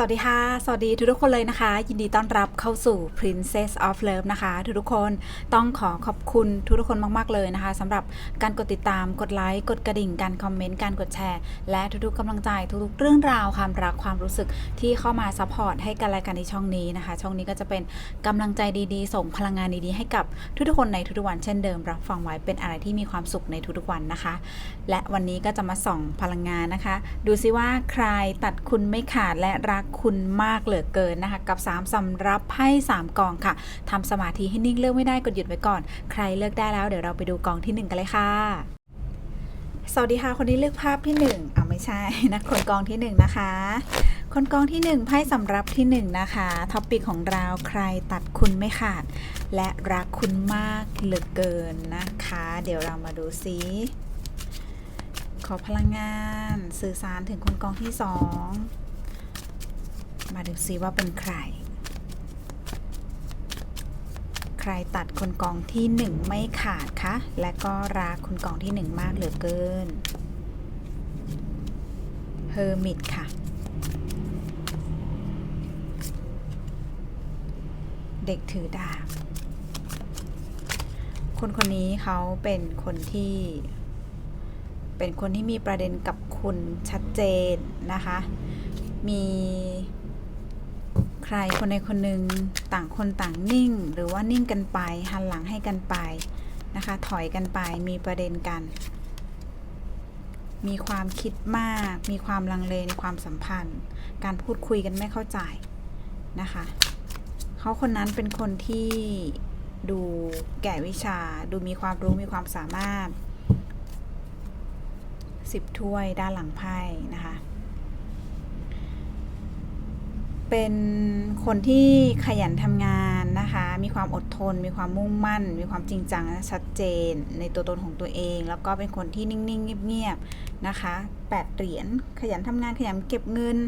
สวัสดีค่ะ สวัสดีทุกๆคนเลยนะคะ ยินดีต้อนรับเข้าสู่ Princess of Love นะคะ ทุกๆคนต้องขอขอบคุณทุกๆคนมาก ๆ เลยนะคะสำหรับการกดติดตามกดไลค์กดกระดิ่งการคอมเมนต์การกดแชร์ และทุกๆกำลังใจทุกๆเรื่องราวความรักความรู้สึกที่เข้ามาซัพพอร์ตให้กันและกันในช่องนี้นะคะ ช่องนี้ก็จะเป็นกำลังใจดีๆ ส่งพลังงานดีๆให้กับทุกๆคนในทุกๆวันเช่นเดิมรับฟังไว้เป็นอะไรที่มีความสุขในทุกๆวันนะคะ และวันนี้ก็จะมาส่องพลังงานนะคะ ดูซิว่าใครตัดคุณไม่ขาดและรักคุณมากเหลือเกินนะคะ กับ 3สำรับไพ่3กองค่ะทำสมาธิให้นิ่งเลือกไม่ได้กดหยุดไว้ก่อน ใครเลือกได้แล้วเดี๋ยวเราไปดูกองที่ 1 กันเลยค่ะสวัสดีค่ะ คนที่เลือกภาพที่1อ่าไม่ใช่นะคนกองที่1นะคะ คนกองที่ 1ไพ่สำรับที่ 1 นะคะท็อปปิกของเราใครตัดคุณไม่ขาด และรักคุณมากเหลือเกินนะคะ เดี๋ยวเรามาดูซิขอพลังงาน สื่อสารถึงคนกองที่สอง มาดูซิว่าเป็นใคร ใครตัดคนกองที่หนึ่งไม่ขาดคะ และก็รักคนกองที่หนึ่งมากเหลือเกินเฮอร์มิตค่ะ เด็กถือดาบ คนคนนี้เขาเป็นคนที่ เป็นคนที่มีประเด็นกับคุณชัดเจนนะคะ มี ใครคนใดคนหนึ่งต่างคนต่างนิ่ง หรือว่านิ่งกันไป หันหลังให้กันไปนะคะ ถอยกันไปมีประเด็นกัน มีความคิดมาก มีความลังเลในความสัมพันธ์ การพูดคุยกันไม่เข้าใจนะคะเขาคนนั้นเป็นคนที่ดูแก่วิชา ดูมีความรู้มีความสามารถสิบถ้วยด้านหลังไพ่นะคะ เป็นคนที่ขยันทำงานนะคะ มีความอดทน มีความมุ่งมั่น มีความจริงจังชัดเจนในตัวตนของตัวเอง แล้วก็เป็นคนที่นิ่งๆเงียบๆนะคะแปดเหรียญขยันทำงานขยันเก็บเงิน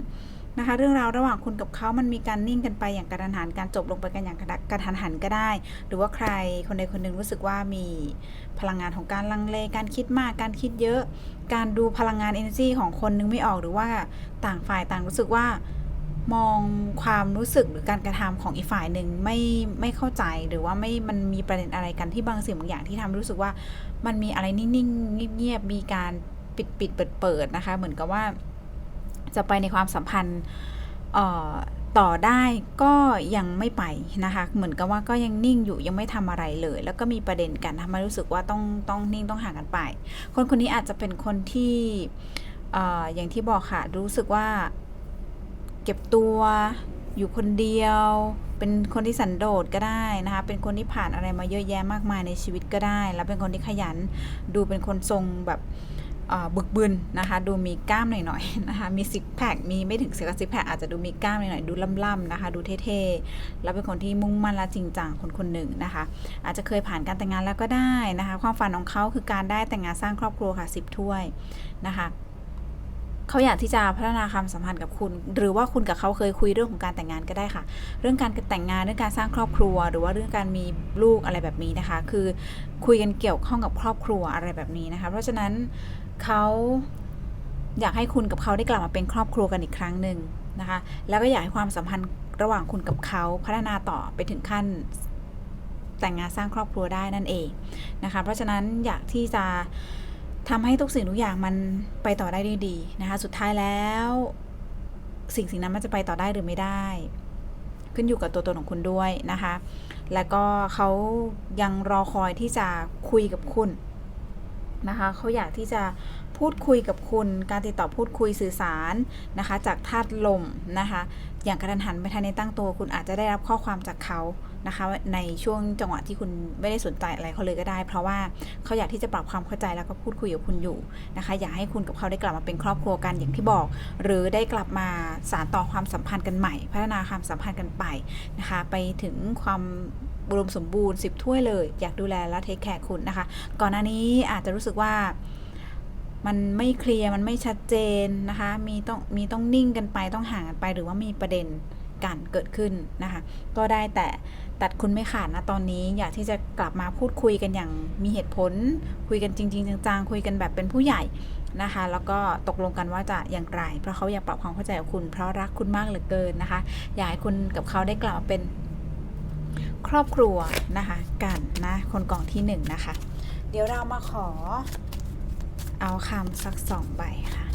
นะคะ เรื่องราวระหว่างคุณกับเขามันมีการนิ่งกันไปอย่างกระทันหันการจบลงไปกันอย่างกระทันหันก็ได้ หรือว่าใครคนใดคนหนึ่งรู้สึกว่ามีพลังงานของการลังเลการคิดมากการคิดเยอะ การดูพลังงาน energy ของคนนึงไม่ออกหรือว่าต่างฝ่ายต่างรู้สึกว่า มองความรู้สึกหรือการกระทำของอีกฝ่ายหนึ่งไม่ไม่เข้าใจหรือว่าไม่มันมีประเด็นอะไรกันที่บางสิ่งบางอย่างที่ทำให้รู้สึกว่ามันมีอะไรนิ่งๆเงียบๆมีการปิดปิดเปิดเปิดนะคะ เหมือนกับว่า จะไปในความสัมพันธ์ต่อได้ก็ยังไม่ไปนะคะ เหมือนกับว่าก็ยังนิ่งอยู่ยังไม่ทำอะไรเลย แล้วก็มีประเด็นกันทำให้รู้สึกว่าต้องต้องนิ่งต้องห่างกันไป คนคนนี้อาจจะเป็นคนที่อย่างที่บอกค่ะรู้สึกว่า เก็บตัวอยู่คนเดียว เป็นคนที่สันโดษก็ได้นะคะ เป็นคนที่ผ่านอะไรมาเยอะแยะมากมายในชีวิตก็ได้ แล้วเป็นคนที่ขยัน ดูเป็นคนทรงแบบเบึกบึนนะคะ ดูมีกล้ามหน่อยๆนะคะ มีซิกแพค มีไม่ถึงซิกซิกแพคอาจจะดูมีกล้ามหน่อยๆ ดูล่ำๆนะคะ ดูเท่ๆ แล้วเป็นคนที่มุ่งมั่นและจริงจังคนคนหนึ่งนะคะ อาจจะเคยผ่านการแต่งงานแล้วก็ได้นะคะ ความฝันของเขาคือการได้แต่งงานสร้างครอบครัวค่ะสิบถ้วยนะคะ เขาอยากที่จะพัฒนาความสัมพันธ์กับคุณ หรือว่าคุณกับเขาเคยคุยเรื่องของการแต่งงานก็ได้ค่ะ เรื่องการแต่งงานเรื่องการสร้างครอบครัว หรือว่าเรื่องการมีลูกอะไรแบบนี้นะคะ คือคุยกันเกี่ยวข้องกับครอบครัวอะไรแบบนี้นะคะ เพราะฉะนั้นเขาอยากให้คุณกับเขาได้กลับมาเป็นครอบครัวกันอีกครั้งหนึ่งนะคะ แล้วก็อยากให้ความสัมพันธ์ระหว่างคุณกับเขาพัฒนาต่อไปถึงขั้นแต่งงานสร้างครอบครัวได้นั่นเองนะคะ เพราะฉะนั้นอยากที่จะ ทำให้ทุกสิ่งทุกอย่างมันไปต่อได้ด้วยดีนะคะ สุดท้ายแล้ว สิ่งสิ่งนั้นมันจะไปต่อได้หรือไม่ได้ ขึ้นอยู่กับตัวตนของคุณด้วยนะคะ แล้วก็เขายังรอคอยที่จะคุยกับคุณนะคะเขาอยากที่จะพูดคุยกับคุณ การติดต่อพูดคุยสื่อสารนะคะ จากธาตุลมนะคะ อย่างกระทันหันไม่ทันในตั้งตัว คุณอาจจะได้รับข้อความจากเขา นะคะในช่วงจังหวะที่คุณไม่ได้สนใจอะไรเขาเลยก็ได้ เพราะว่าเขาอยากที่จะปรับความเข้าใจแล้วก็พูดคุยกับคุณอยู่นะคะอยากให้คุณกับเขาได้กลับมาเป็นครอบครัวกันอย่างที่บอก หรือได้กลับมาสานต่อความสัมพันธ์กันใหม่ พัฒนาความสัมพันธ์กันไปนะคะไปถึงความอุดมสมบูรณ์สิบถ้วยเลย อยากดูแลและเทคแคร์คุณนะคะ ก่อนหน้านี้อาจจะรู้สึกว่ามันไม่เคลียร์มันไม่ชัดเจนนะคะ มีต้องมีต้องนิ่งกันไปต้องห่างกันไปหรือว่ามีประเด็น กันเกิดขึ้นนะคะ ก็ได้แต่ตัดคุณไม่ขาดนะตอนนี้อยากที่จะกลับมาพูดคุยกันอย่างมีเหตุผล คุยกันจริง ๆจังๆคุยกันแบบเป็นผู้ใหญ่นะคะ แล้วก็ตกลงกันว่าจะอย่างไร เพราะเขาอยากปรับความเข้าใจกับคุณ เพราะรักคุณมากเหลือเกินนะคะ อยากให้คุณกับเขาได้กลับมาเป็นครอบครัวนะคะกันนะคนกล่องที่หนึ่งนะคะ เดี๋ยวเรามาขอเอาคำสักสองใบค่ะ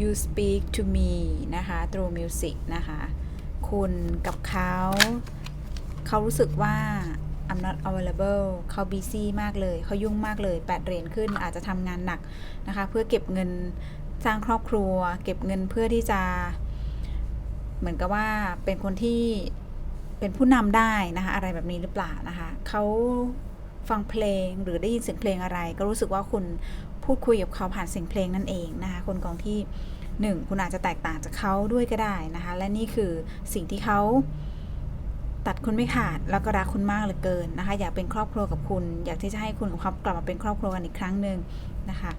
You- speak to me นะคะ through music นะคะ คุณกับเขา เขารู้สึกว่า I'm not available เขา busy มากเลย เขายุ่งมากเลย8เหรียญขึ้นอาจจะทำงานหนักนะคะ เพื่อเก็บเงินสร้างครอบครัว เก็บเงินเพื่อที่จะ เหมือนกับว่าเป็นคนที่เป็นผู้นำได้นะคะ อะไรแบบนี้หรือเปล่านะคะ เขาฟังเพลงหรือได้ยินเสียงเพลงอะไร ก็รู้สึกว่าคุณ พูดคุยกับเขาผ่านเสียงเพลงนั่นเองนะคะคนกองที่หนึ่งคุณอาจจะแตกต่างจากเขาด้วยก็ได้นะคะ และนี่คือสิ่งที่เขาตัดคุณไม่ขาดแล้วก็รักคุณมากเหลือเกินนะคะ อยากเป็นครอบครัวกับคุณ อยากที่จะให้คุณกับเขากลับมาเป็นครอบครัวกันอีกครั้งหนึ่งนะคะ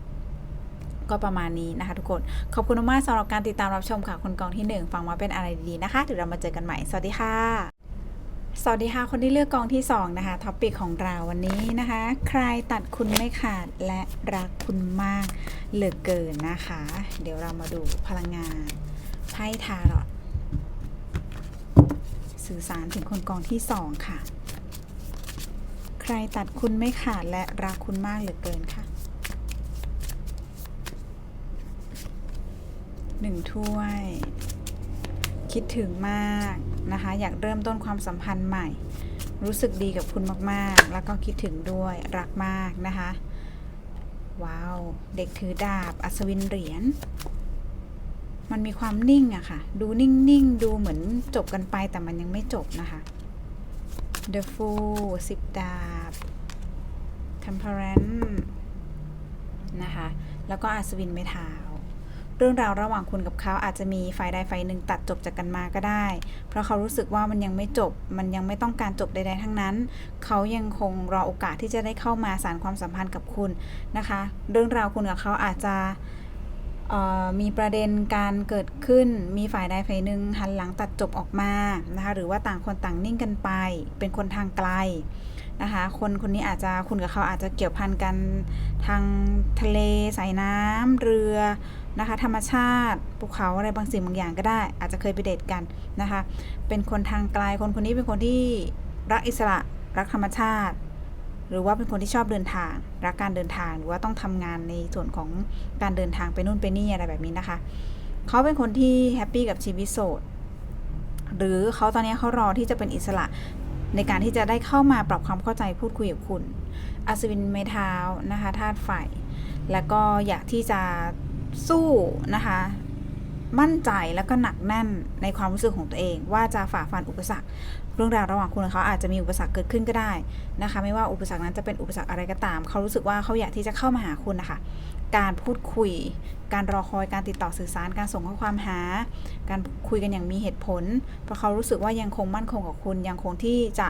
ก็ประมาณนี้นะคะทุกคน ขอบคุณมากสำหรับการติดตามรับชมค่ะคนกองที่ 1 ฟังมาเป็นอะไรดีๆนะคะเดี๋ยวเรามาเจอกันใหม่ สวัสดีค่ะ สวัสดีค่ะ คนที่เลือกกองที่ 2 นะคะท็อปิกของเราวันนี้นะคะ ใครตัดคุณไม่ขาดและรักคุณมากเหลือเกินนะคะ เดี๋ยวเรามาดูพลังงานไพ่ทารอตสื่อสารถึงคนกองที่ 2 ค่ะ ใครตัดคุณไม่ขาดและรักคุณมากเหลือเกินค่ะหนึ่งถ้วย คิดถึงมากนะคะ อยากเริ่มต้นความสัมพันธ์ใหม่ รู้สึกดีกับคุณมากๆ แล้วก็คิดถึงด้วยรักมากนะคะ ว้าว เด็กถือดาบอัศวินเหรียญมันมีความนิ่งอะค่ะ ดูนิ่งๆ ดูเหมือนจบกันไปแต่มันยังไม่จบนะคะ The Fool สิบดาบ Temperance นะคะ แล้วก็อัศวินไม้เท้า เรื่องราวระหว่างคุณกับเขาอาจจะมีฝ่ายใดฝ่ายหนึ่งตัดจบจากกันมาก็ได้ เพราะเขารู้สึกว่ามันยังไม่จบ มันยังไม่ต้องการจบใดๆทั้งนั้น เขายังคงรอโอกาสที่จะได้เข้ามาสานความสัมพันธ์กับคุณนะคะ เรื่องราวคุณกับเขาอาจจะมีประเด็นการเกิดขึ้น มีฝ่ายใดฝ่ายหนึ่งหันหลังตัดจบออกมานะคะ หรือว่าต่างคนต่างนิ่งกันไป เป็นคนทางไกลนะคะ คนคนนี้อาจจะคุณกับเขาอาจจะเกี่ยวพันกันทางทะเลสายน้ำเรือ นะคะ ธรรมชาติภูเขาอะไรบางสิ่งบางอย่างก็ได้ อาจจะเคยไปเดทกันนะคะ เป็นคนทางไกลคนคนนี้เป็นคนที่รักอิสระรักธรรมชาติ หรือว่าเป็นคนที่ชอบเดินทาง รักการเดินทางหรือว่าต้องทำงานในส่วนของการเดินทางไปนู่นไปนี่อะไรแบบนี้นะคะ เขาเป็นคนที่แฮปปี้กับชีวิตโสดหรือเขาตอนนี้เขารอที่จะเป็นอิสระในการที่จะได้เข้ามาปรับความเข้าใจพูดคุยกับคุณอัศวินไม้เท้านะคะธาตุไฟแล้วก็อยากที่จะ สู้นะคะ มั่นใจแล้วก็หนักแน่นในความรู้สึกของตัวเอง ว่าจะฝ่าฟันอุปสรรค เรื่องราวระหว่างคุณกับเขาอาจจะมีอุปสรรคเกิดขึ้นก็ได้นะคะ ไม่ว่าอุปสรรคนั้นจะเป็นอุปสรรคอะไรก็ตาม เขารู้สึกว่าเขาอยากที่จะเข้ามาหาคุณนะคะการพูดคุย การรอคอย การติดต่อสื่อสาร การส่งข้อความหา การคุยกันอย่างมีเหตุผล เพราะเขารู้สึกว่ายังคงมั่นคงกับคุณ ยังคงที่จะ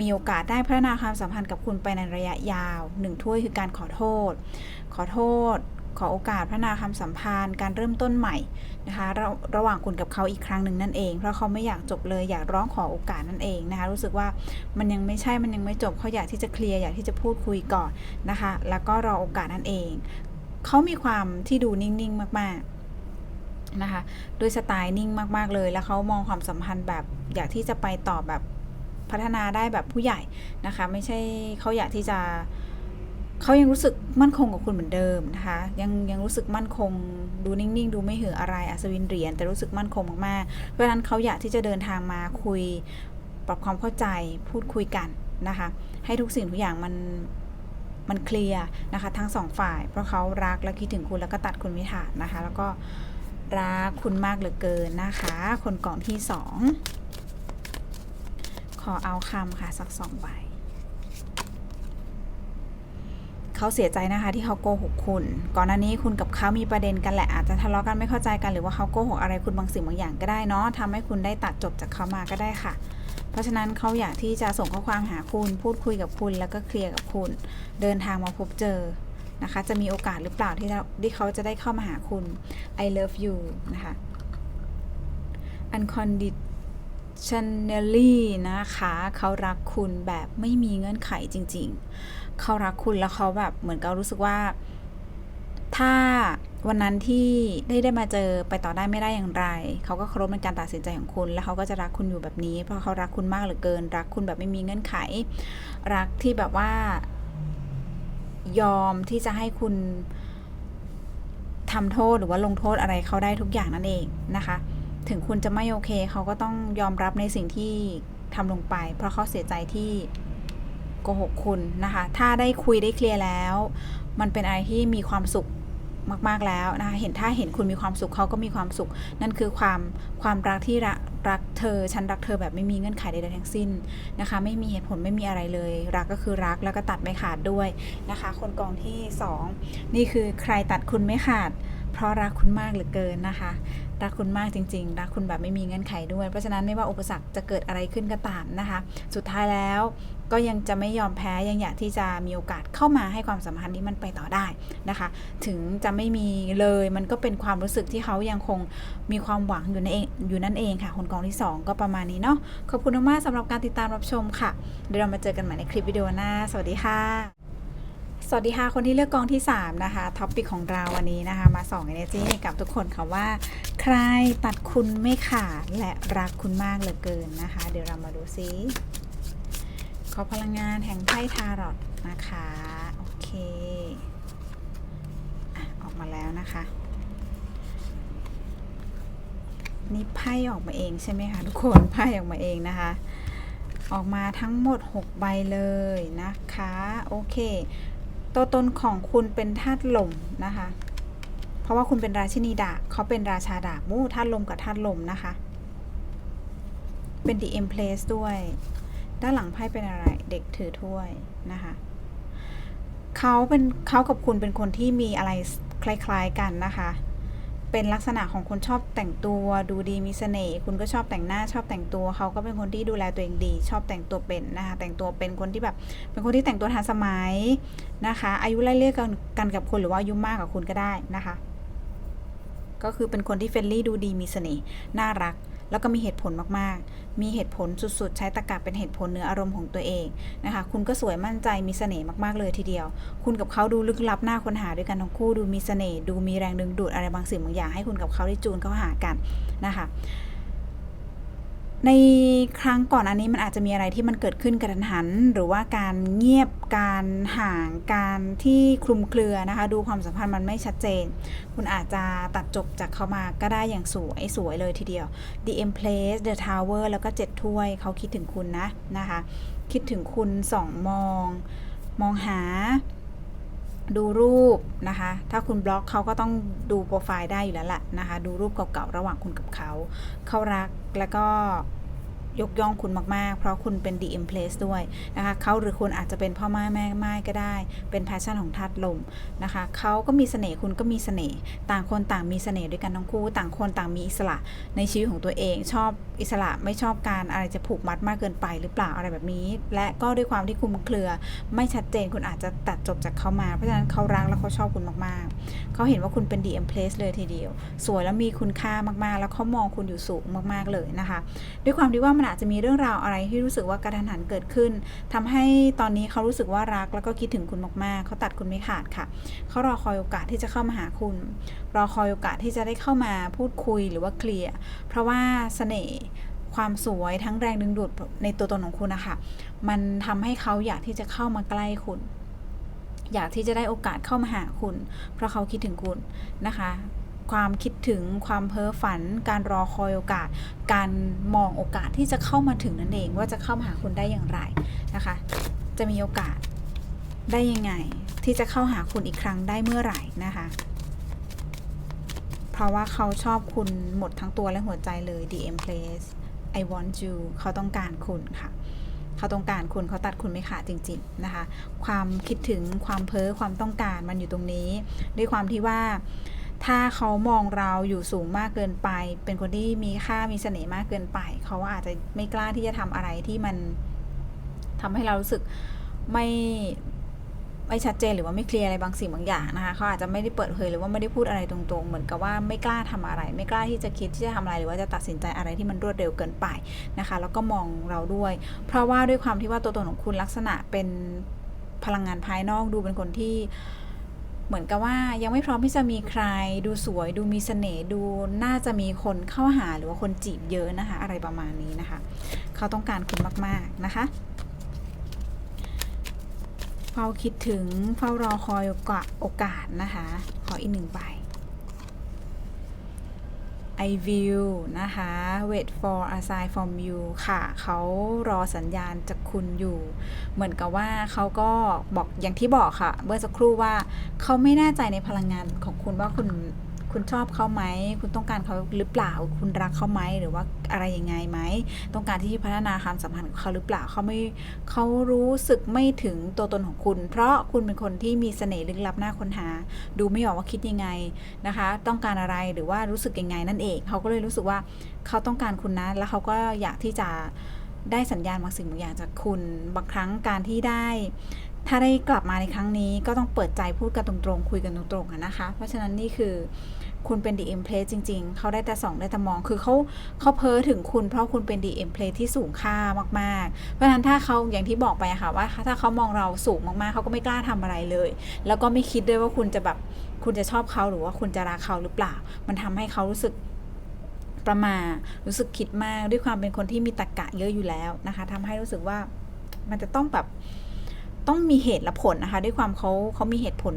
มีโอกาสได้พัฒนาความสัมพันธ์กับคุณไปในระยะยาวหนึ่งถ้วยคือการขอโทษ ขอโทษ ขอโอกาสพัฒนาความสัมพันธ์การเริ่มต้นใหม่นะคะระระหว่างคุณกับเขาอีกครั้งหนึ่งนั่นเอง เพราะเขาไม่อยากจบเลยอยากร้องขอโอกาสนั่นเองนะคะรู้สึกว่ามันยังไม่ใช่มันยังไม่จบเขาอยากที่จะเคลียร์อยากที่จะพูดคุยก่อนนะคะแล้วก็รอโอกาสนั่นเอง เขามีความที่ดูนิ่งๆมากๆนะคะด้วยสไตล์นิ่งมากๆเลย แล้วเขามองความสัมพันธ์แบบอยากที่จะไปต่อแบบพัฒนาได้แบบผู้ใหญ่นะคะ ไม่ใช่เขาอยากที่จะ เขายังรู้สึกมั่นคงกับคุณเหมือนเดิมนะคะยังยังรู้สึกมั่นคงดูนิ่งๆ ดูไม่เหืออะไรอัศวินเหรียญแต่รู้สึกมั่นคงมากๆเพราะฉะนั้นเขาอยากที่จะเดินทางมาคุยปรับความเข้าใจพูดคุยกันนะคะให้ทุกสิ่งทุกอย่างมันมันเคลียร์นะคะทั้งสองฝ่าย เพราะเขารักและคิดถึงคุณแล้วก็ตัดคุณไม่ขาดนะคะ แล้วก็รักคุณมากเหลือเกินนะคะ คนกล่องที่สองขอเอาคำค่ะสักสองใบ เขาเสียใจนะคะที่เขาโกหกคุณ ก่อนหน้านี้คุณกับเขามีประเด็นกันแหละอาจจะทะเลาะกันไม่เข้าใจกันหรือว่าเขาโกหกอะไรคุณบางสิ่งบางอย่างก็ได้เนาะทำให้คุณได้ตัดจบจากเขามาก็ได้ค่ะ เพราะฉะนั้นเขาอยากที่จะส่งข้อความหาคุณ พูดคุยกับคุณ แล้วก็เคลียร์กับคุณ เดินทางมาพบเจอนะคะ จะมีโอกาสหรือเปล่าที่ที่เขาจะได้เข้ามาหาคุณ I love you นะคะ unconditionally นะคะ เขารักคุณแบบไม่มีเงื่อนไขจริง ๆ เขารักคุณแล้วเขาแบบเหมือนกับรู้สึกว่า ถ้าวันนั้นที่ได้ได้มาเจอไปต่อได้ไม่ได้อย่างไร เขาก็เคารพในการตัดสินใจของคุณ แล้วเขาก็จะรักคุณอยู่แบบนี้ เพราะเขารักคุณมากเหลือเกิน รักคุณแบบไม่มีเงื่อนไข รักที่แบบว่า ยอมที่จะให้คุณทำโทษหรือว่าลงโทษอะไรเขาได้ทุกอย่างนั่นเองนะคะ ถึงคุณจะไม่โอเค เขาก็ต้องยอมรับในสิ่งที่ทำลงไป เพราะเขาเสียใจที่ โกหกคุณนะคะ ถ้าได้คุยได้เคลียร์แล้ว มันเป็นอะไรที่มีความสุขมากๆแล้วนะคะ เห็นถ้าเห็นคุณมีความสุขเขาก็มีความสุข นั่นคือความความรักที่รักรักเธอ ฉันรักเธอแบบไม่มีเงื่อนไขใดๆทั้งสิ้นนะคะ ไม่มีเหตุผลไม่มีอะไรเลย รักก็คือรักแล้วก็ตัดไม่ขาดด้วยนะคะ คนกองที่สองนี่คือใครตัดคุณไม่ขาด เพราะรักคุณมากเหลือเกินนะคะรักคุณมากจริงๆ รักคุณแบบไม่มีเงื่อนไขด้วย เพราะฉะนั้นไม่ว่าอุปสรรคจะเกิดอะไรขึ้นก็ตามนะคะ สุดท้ายแล้ว ก็ยังจะไม่ยอมแพ้ยังอยากที่จะมีโอกาสเข้ามาให้ความสัมพันธ์นี้มันไปต่อได้นะคะ ถึงจะไม่มีเลยมันก็เป็นความรู้สึกที่เขายังคงมีความหวังอยู่ในเองอยู่นั่นเองค่ะคนกองที่ 2 ก็ประมาณนี้เนาะขอบคุณมากสำหรับการติดตามรับชมค่ะเดี๋ยวเรามาเจอกันใหม่ในคลิปวิดีโอหน้า สวัสดีค่ะสวัสดีค่ะ คนที่เลือกกองที่ 3 นะคะท็อปปิกของเราวันนี้นะคะ มาส่อง energy ให้กับทุกคนค่ะว่า ใครตัดคุณไม่ขาดและรักคุณมากเหลือเกินนะคะ เดี๋ยวเรามาดูซิ อพลังงานแห่งไพ่ทารอตนะคะ โอเคอะออกมาแล้วนะคะ นี่ไพ่ออกมาเองใช่ไหมคะทุกคนไพ่ออกมาเองนะคะ ออกมาทั้งหมด 6 ใบเลยนะคะ โอเค ตัวตนของคุณเป็นธาตุลมนะคะ เพราะว่าคุณเป็นราชินีดาบเขาเป็นราชาดาบมู่ธาตุลมกับธาตุลมนะคะ เป็น the empress ด้วย ด้านหลังไพ่เป็นอะไร เด็กถือถ้วยนะคะเขาเป็นเขากับคุณเป็นคนที่มีอะไรคล้าย ๆกันนะคะ เป็นลักษณะของคนชอบแต่งตัวดูดีมีเสน่ห์คุณก็ชอบแต่งหน้าชอบแต่งตัวเขาก็เป็นคนที่ดูแลตัวเองดี ชอบแต่งตัวเป็นนะคะแต่งตัวเป็นคนที่แบบเป็นคนที่แต่งตัวทันสมัยนะคะ อายุไล่เลี่ยกันกันกับคุณหรือว่าอายุมากกว่าคุณก็ได้นะคะ ก็คือเป็นคนที่เฟรนลี่ดูดีมีเสน่ห์น่ารัก แล้วก็มีเหตุผลมากๆ มีเหตุผลสุดๆ ใช้ตะกะเป็นเหตุผลเหนืออารมณ์ของตัวเองนะคะ คุณก็สวยมั่นใจมีเสน่ห์มากๆเลยทีเดียว คุณกับเขาดูลึกลับหน้าค้นหาด้วยกันทั้งคู่ดูมีเสน่ห์ดูมีแรงดึงดูดอะไรบางสิ่งบางอย่างให้คุณกับเขาได้จูนเข้าหากันนะคะ ในครั้งก่อนอันนี้มันอาจจะมีอะไรที่มันเกิดขึ้นกระทันหัน หรือว่าการเงียบการห่างการที่คลุมเครือนะคะ ดูความสัมพันธ์มันไม่ชัดเจน คุณอาจจะตัดจบจากเขามาก็ได้อย่างสวยสวยเลยทีเดียว The Empress The Tower แล้วก็เจ็ดถ้วยเขาคิดถึงคุณนะนะคะ คิดถึงคุณสองมอง มองหา ดูรูปนะคะ ถ้าคุณบล็อกเขาก็ต้องดูโปรไฟล์ได้อยู่แล้วแหละนะคะ ดูรูปเก่าๆระหว่างคุณกับเขา เขารักแล้วก็ ยกย่องคุณมากๆ เพราะคุณเป็น The Empress ด้วยนะคะเขาหรือคุณอาจจะเป็นพ่อไม้แม่ไม้ก็ได้ เป็นแพชชั่นของธาตุลมนะคะเขาก็มีเสน่ห์คุณก็มีเสน่ห์ต่างคนต่างมีเสน่ห์ด้วยกันทั้งคู่ ต่างคนต่างมีอิสระในชีวิตของตัวเอง ชอบอิสระไม่ชอบการอะไรจะผูกมัดมากเกินไปหรือเปล่าอะไรแบบนี้ และก็ด้วยความที่คุมเครือ ไม่ชัดเจนคุณอาจจะตัดจบจากเขามาเพราะฉะนั้นเขารักและเขาชอบคุณมากๆเขาเห็นว่าคุณเป็น The Empress เลยทีเดียว สวยแล้วมีคุณค่ามากๆ แล้วเขามองคุณอยู่สูงมากๆเลยนะคะ ด้วยความที่ว่ามันอาจจะมีเรื่องราวอะไรที่รู้สึกว่ากระทันหันเกิดขึ้นทำให้ตอนนี้เขารู้สึกว่ารักแล้วก็คิดถึงคุณมากๆ เขาตัดคุณไม่ขาดค่ะ เขารอคอยโอกาสที่จะเข้ามาหาคุณ รอคอยโอกาสที่จะได้เข้ามาพูดคุยหรือว่าเคลียร์ เพราะว่าเสน่ห์ความสวยทั้งแรงดึงดูดในตัวตนของคุณนะคะ มันทำให้เขาอยากที่จะเข้ามาใกล้คุณอยากที่จะได้โอกาสเข้ามาหาคุณ เพราะเขาคิดถึงคุณนะคะ ความคิดถึงความเพ้อฝัน การรอคอยโอกาส การมองโอกาสที่จะเข้ามาถึงนั่นเอง ว่าจะเข้ามาหาคุณได้อย่างไรนะคะ จะมีโอกาสได้ยังไง ที่จะเข้าหาคุณอีกครั้งได้เมื่อไหร่นะคะ เพราะว่าเขาชอบคุณหมดทั้งตัวและหัวใจเลย The Empress I want you เขาต้องการคุณค่ะเขาต้องการคุณเขาตัดคุณไม่ขาดจริง ๆ นะคะ ความคิดถึงความเพ้อความต้องการมันอยู่ตรงนี้ ด้วยความที่ว่า ถ้าเขามองเราอยู่สูงมากเกินไป เป็นคนที่มีค่ามีเสน่ห์มากเกินไป เขาอาจจะไม่กล้าที่จะทำอะไรที่มันทำให้เรารู้สึกไม่ไม่ชัดเจนหรือว่าไม่เคลียร์อะไรบางสิ่งบางอย่างนะคะเขาอาจจะไม่ได้เปิดเผยหรือว่าไม่ได้พูดอะไรตรงๆ เหมือนกับว่าไม่กล้าทำอะไร ไม่กล้าที่จะคิดที่จะทำอะไรหรือว่าจะตัดสินใจอะไรที่มันรวดเร็วเกินไปนะคะ แล้วก็มองเราด้วย เพราะว่าด้วยความที่ว่าตัวตนของคุณลักษณะเป็นพลังงานภายนอกดูเป็นคนที่ เหมือนกับว่ายังไม่พร้อมที่จะมีใคร ดูสวย ดูมีเสน่ห์ดูน่าจะมีคนเข้าหาหรือว่าคนจีบเยอะนะคะ อะไรประมาณนี้นะคะ เขาต้องการคุณมาก ๆ นะคะเฝ้าคิดถึงเฝ้ารอคอยโอกาสโอกาสนะคะ ขออีกหนึ่งใบ I will นะคะ wait for a sign from you ค่ะ เขารอสัญญาณจากคุณอยู่ เหมือนกับว่าเขาก็บอกอย่างที่บอกค่ะ เมื่อสักครู่ว่าเขาไม่แน่ใจในพลังงานของคุณว่าคุณ คุณชอบเขาไหม คุณต้องการเขาหรือเปล่า คุณรักเขาไหม หรือว่าอะไรยังไงไหม ต้องการที่จะพัฒนาความสัมพันธ์กับเขาหรือเปล่า เขาไม่เขารู้สึกไม่ถึงตัวตนของคุณ เพราะคุณเป็นคนที่มีเสน่ห์ลึกลับหน่าค้นหา ดูไม่ออกว่าคิดยังไงนะคะ ต้องการอะไรหรือว่ารู้สึกยังไงนั่นเอง เขาก็เลยรู้สึกว่าเขาต้องการคุณนะ แล้วเขาก็อยากที่จะได้สัญญาณบางสิ่งบางอย่างจากคุณ บางครั้งการที่ได้ถ้าได้กลับมาในครั้งนี้ก็ต้องเปิดใจพูดกันตรงๆ คุยกันตรงๆนะคะ เพราะฉะนั้นนี่คือ คุณเป็น DM play จริง ๆ เขาได้แต่ส่องได้แต่มอง คือเขาเขาเพ้อถึงคุณเพราะคุณเป็น DM play ที่สูงค่ามากๆ เพราะฉะนั้นถ้าเขาอย่างที่บอกไปค่ะว่า ถ้าเขามองเราสูงมากๆ เขาก็ไม่กล้าทำอะไรเลย แล้วก็ไม่คิดด้วยว่าคุณจะแบบคุณจะชอบเขาหรือว่าคุณจะรักเขาหรือเปล่า มันทำให้เขารู้สึกประมาทรู้สึกคิดมากด้วยความเป็นคนที่มีตรรกะเยอะอยู่แล้วนะคะทำให้รู้สึกว่ามันจะต้องแบบต้องมีเหตุและผลนะคะ ด้วยความเขาเขามีเหตุผล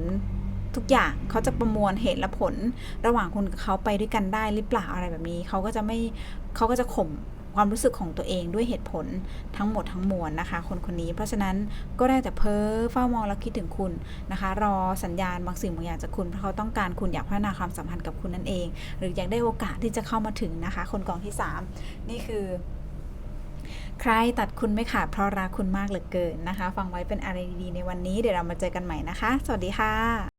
ทุกอย่างเขาจะประมวลเหตุและผลระหว่างคุณกับเขาไปด้วยกันได้หรือเปล่าอะไรแบบนี้เขาก็จะไม่เขาก็จะข่มความรู้สึกของตัวเองด้วยเหตุผลทั้งหมดทั้งมวลนะคะ คนคนนี้เพราะฉะนั้นก็ได้แต่เพ้อเฝ้ามองแล้วคิดถึงคุณนะคะ รอสัญญาณบางสิ่งบางอย่างจากคุณเพราะเขาต้องการคุณอยากพัฒนาความสัมพันธ์กับคุณนั่นเอง หรืออยากได้โอกาสที่จะเข้ามาถึงนะคะ คนกองที่ 3 นี่คือใครตัดคุณไม่ขาดเพราะรักคุณมากเหลือเกินนะคะ ฟังไว้เป็นอะไรดีๆในวันนี้เดี๋ยวเรามาเจอกันใหม่นะคะ สวัสดีค่ะ